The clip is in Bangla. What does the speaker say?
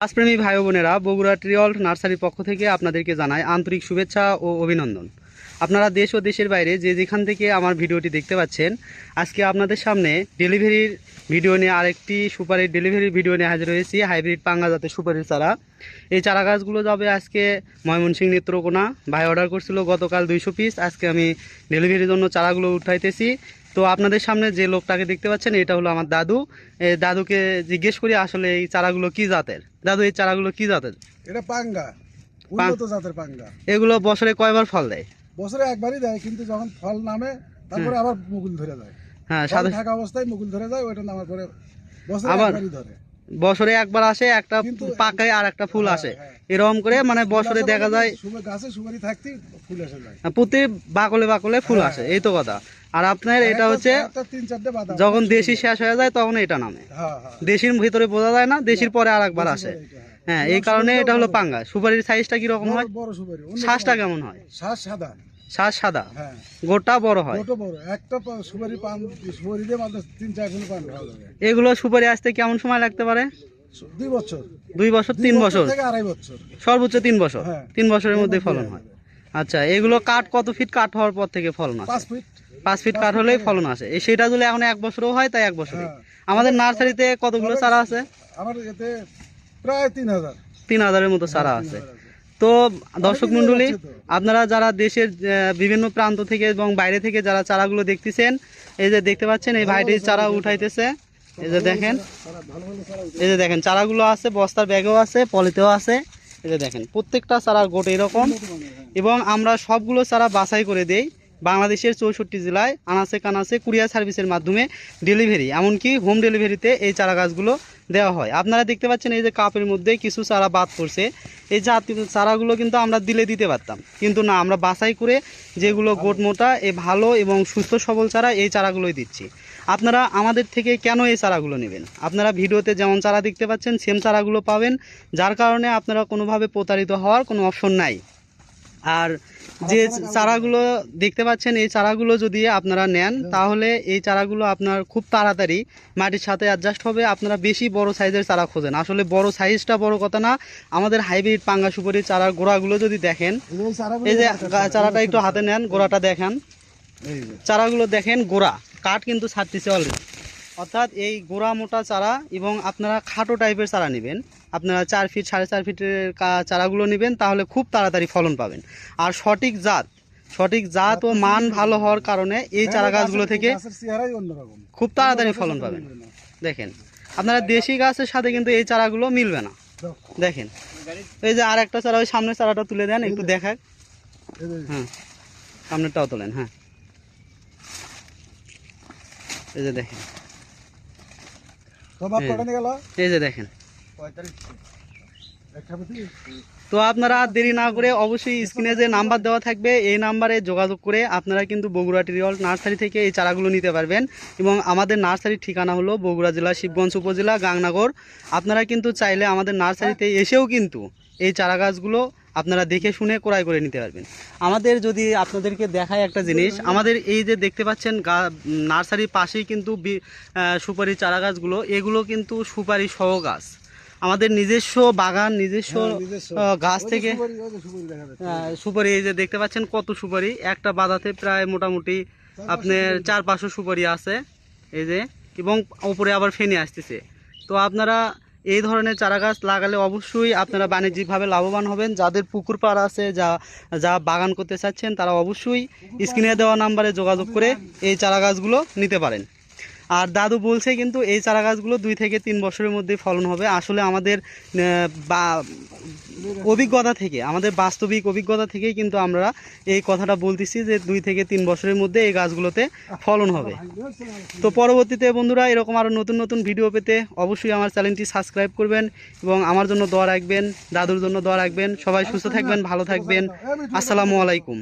গাছপ্রেমী ভাই বোনেরা বগুড়া ট্রিয়ল নার্সারির পক্ষ থেকে আপনাদেরকে জানাই আন্তরিক শুভেচ্ছা ও অভিনন্দন। আপনারা দেশ ও দেশের বাইরে যে যেখান থেকে আমার ভিডিওটি দেখতে পাচ্ছেন, আজকে আপনাদের সামনে ডেলিভারির ভিডিও নিয়ে আরেকটি সুপারির ডেলিভারির ভিডিও নিয়ে হাজির হয়েছি, হাইব্রিড পাঙ্গা জাতের সুপারির চারা। এই চারা গাছগুলো যাবে আজকে ময়মনসিং নেত্রকোনা। ভাই অর্ডার করছিল গতকাল দুইশো পিস, আজকে আমি ডেলিভারির জন্য চারাগুলো উঠাইতেছি। তো আপনাদের সামনে যে লোকটাকে দেখতে পাচ্ছেন এটা হলো আমার দাদু। দাদুকে জিজ্ঞেস করি আসলে এই চারাগুলো কি জাতের? দাদু এই চারাগুলো কি জাতের? এটা পাঙ্গা। উন্নত জাতের পাঙ্গা। এগুলো বছরে কয়বার ফল দেয়? বছরে একবারই দেয় কিন্তু যখন ফল নামে তারপরে আবার মুকুল ধরে যায়। হ্যাঁ সাথে থাকা অবস্থায় মুকুল ধরে যায় ওইটা নামার পরে বছরে একবারই ধরে। বছরে একবার আসে একটা পাকায় আর একটা ফুল হ্যাঁ, আসে। হ্যাঁ। এরকম করে মানে বছরে দেখা যায় গাছে সুপারি থাকতেই ফুল যায়। প্রতি বাকলে বাকলে ফুল হ্যাঁ, আসে হ্যাঁ। এই তো কথা। আর আপনার এটা হচ্ছে যখন দেশি শেষ হয়ে যায় তখন এটা নামে। হ্যাঁ হ্যাঁ। দেশির ভিতরে বোঝা যায় না দেশির পরে আর একবার আসে। হ্যাঁ। এই কারণে এটা হলো পাঙ্গা সুপারির সাইজটা কীরকম হয়? শ্বাসটা কেমন হয়? শ্বাস সাদা। শ্বাস সাদা? হ্যাঁ। গোটা বড় হয়? একটা সুপারি পান সুপারি দিয়ে তিন চার পান এগুলো সুপারি আসতে কেমন সময় লাগতে পারে? দুই বছর। দুই বছর তিন বছর আড়াই বছর। সর্বোচ্চ তিন বছর? হ্যাঁ। তিন বছরের মধ্যে ফলন হয়। আচ্ছা এগুলো কাঠ কত ফিট কাঠ হওয়ার পর থেকে ফলন আসে পাঁচ ফিট পাঁচ ফিট কাঠ হলেই ফলন আসে। এই সেটা যদি এখন এক বছরও হয় তাই এক বছরই। হ্যাঁ। আমাদের নার্সারিতে কতগুলো চারা আছে? আমার এতে প্রায় তিন হাজার। তিন হাজারের মতো চারা আছে। তো দর্শক মণ্ডলী আপনারা যারা দেশের বিভিন্ন প্রান্ত থেকে এবং বাইরে থেকে যারা চারাগুলো দেখতেছেন এই যে দেখতে পাচ্ছেন এই ভাইটির চারা উঠাইতেছে। এই যে দেখেন। এই যে দেখেন চারাগুলো আছে বস্তার ব্যাগেও আছে পলিতেও আছে। এই যে দেখেন প্রত্যেকটা চারা গোট এরকম। এবং আমরা সবগুলো চারা বাছাই করে দেই। বাংলাদেশের চৌষট্টি জেলায় আনাচে কানাচে কুরিয়ার সার্ভিসের মাধ্যমে ডেলিভারি, এমনকি হোম ডেলিভারিতে এই চারা গাছগুলো দেওয়া হয়। আপনারা দেখতে পাচ্ছেন এই যে কাপের মধ্যে কিছু চারা বাদ পড়ছে। এই চারাগুলো কিন্তু আমরা দিলে দিতে পারতাম। কিন্তু না, আমরা বাছাই করে যেগুলো গোট মোটা, এ ভালো এবং সুস্থ সবল চারা এই চারাগুলোই দিচ্ছি। আপনারা আমাদের থেকে কেন এই চারাগুলো নেবেন? আপনারা ভিডিওতে যেমন চারা দেখতে পাচ্ছেন, সেম চারাগুলো পাবেন। যার কারণে আপনারা কোনোভাবে প্রতারিত হওয়ার কোনো অপশন নাই। আর যে চারাগুলো দেখতে পাচ্ছেন এই চারাগুলো যদি আপনারা নেন তাহলে এই চারাগুলো আপনার খুব তাড়াতাড়ি মাটির সাথে অ্যাডজাস্ট হবে। আপনারা বেশি বড় সাইজের চারা খোঁজেন। আসলে বড় সাইজটা বড় কথা না আমাদের হাইব্রিড পাঙ্গা সুপারি চারার গোড়াগুলো যদি দেখেন এই যে চারাটা একটু হাতে নেন গোড়াটা দেখেন। চারাগুলো দেখেন গোড়া কাঠ কিন্তু ছাড়তেছে অলরেডি অর্থাৎ এই গোড়া মোটা চারা এবং আপনারা খাটো টাইপের চারা নেবেন। আপনারা চার ফিট সাড়ে চার ফিটের চারাগুলো নেবেন তাহলে খুব তাড়াতাড়ি ফলন পাবেন। আর সঠিক জাত সঠিক জাত ও মান ভালো হওয়ার কারণে এই চারা গাছগুলো থেকে খুব তাড়াতাড়ি ফলন পাবেন। দেখেন আপনারা দেশি গাছের সাথে কিন্তু এই চারাগুলো মিলবে না। দেখেন এই যে আর একটা চারা ওই সামনের চারাটা তুলে দেন একটু দেখাক। হ্যাঁ সামনেরটাও তোলেন হ্যাঁ। এই যে দেখেন এই। যে দেখেন? তো আপনারা আর দেরি না করে অবশ্যই স্ক্রিনে যে নাম্বার দেওয়া থাকবে এই নাম্বারে যোগাযোগ করে আপনারা কিন্তু বগুড়া টিরিয়ল নার্সারি থেকে এই চারাগুলো নিতে পারবেন এবং আমাদের নার্সারির ঠিকানা হলো বগুড়া জেলা শিবগঞ্জ উপজেলা গাংনগর আপনারা কিন্তু চাইলে আমাদের নার্সারিতে এসেও কিন্তু এই চারা গাছগুলো আপনারা দেখে শুনে ক্রয় করে নিতে পারবেন। আমাদের যদি আপনাদেরকে দেখায় একটা জিনিস আমাদের এই যে দেখতে পাচ্ছেন গা নার্সারির পাশেই কিন্তু সুপারি চারা গাছগুলো এগুলো কিন্তু সুপারি সহ গাছ আমাদের নিজস্ব বাগান নিজস্ব হ্যাঁ, গাছ থেকে সুপারি, এই যে দেখতে পাচ্ছেন কত সুপারি। একটা বাদাতে প্রায় মোটামুটি আপনার চার পাঁচশো সুপারি আছে এই যে এবং ওপরে আবার ফেনে আসতেছে। তো আপনারা এই ধরনের চারা গাছ লাগালে অবশ্যই আপনারা বাণিজ্যিকভাবে লাভবান হবেন। যাদের পুকুর পাড় আছে, যা যা বাগান করতে চাচ্ছেন, তারা অবশ্যই স্ক্রিনে দেওয়া নাম্বারে যোগাযোগ করে এই চারা গাছগুলো নিতে পারেন। আর দাদু বলছে কিন্তু এই চারা গাছগুলো দুই থেকে তিন বছরের মধ্যে ফলন হবে। আসলে আমাদের বা, অভিজ্ঞতা থেকে, আমাদের বাস্তবিক অভিজ্ঞতা থেকেই কিন্তু আমরা এই কথাটা বলতেছি যে দুই থেকে তিন বছরের মধ্যে এই গাছগুলোতে ফলন হবে। তো পরবর্তীতে বন্ধুরা এরকম আরও নতুন নতুন ভিডিও পেতে অবশ্যই আমার চ্যানেলটি সাবস্ক্রাইব করবেন এবং আমার জন্য দোয়া রাখবেন, দাদুর জন্য দোয়া রাখবেন। সবাই সুস্থ থাকবেন, ভালো থাকবেন। আসসালামু আলাইকুম।